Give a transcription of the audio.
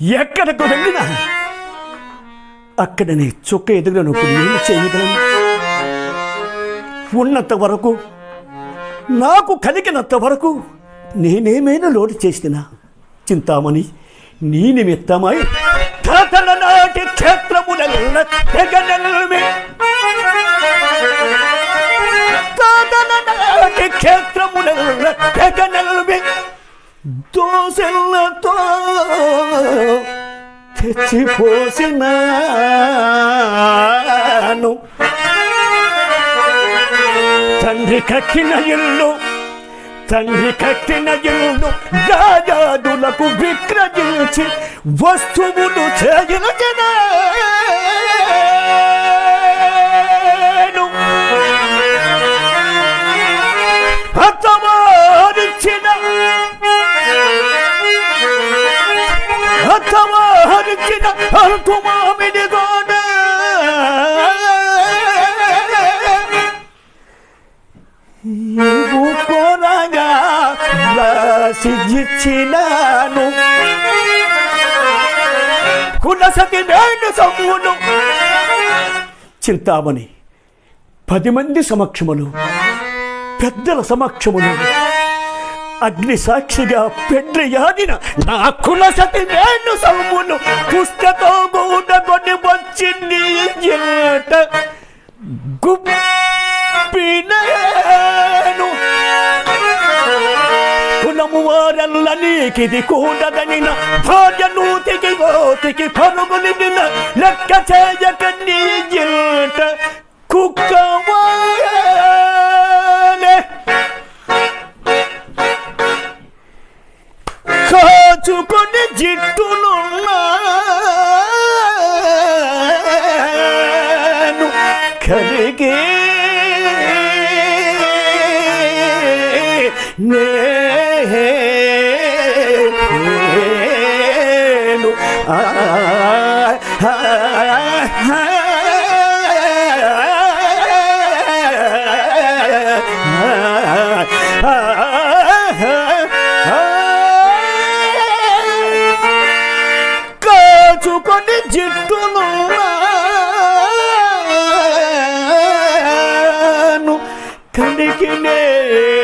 ఎక్కడకు వెళ్ళినా అక్కడ నీ చుక్క ఎదుగునప్పుడు ఏమి చేయగలను. ఉన్నంత వరకు నాకు కలిగినంత వరకు నేనేమైనా లోటు చేసినా చింతామణి నీ నిమిత్తమై తాతల నాటి క్షేత్రములెల్ల తెగనెల్మి తాతల నాటి దోసెల్లతో తెచ్చిపోసినాను తండ్రి కట్టిన ఇల్లు తండ్రి కట్టిన ఇల్లు దాయాదులకు విక్రయించి వస్తువులు చేయను అత్తమారిచిన అంతుమామిడి కులసతి నేను సమూను. చింతామణి పది మంది సమక్షములు పెద్దల సమక్షములు. అగ్ని సాక్షిగా పెండ్లి యాదిన నా కులసతి నేను సౌమును పుస్తతో కూడా కొన్ని వచ్చి ఏట గుప్పినేను. కులము వారల్ల నీకిది కూడదనిన భార్య నూతికి ఓతికి పరుగులిన లెక్క చేయక నీ ఏట కుక్క కాచుకొని జిట్టునున్నాను కలిగి నేను. ఆ, Hey!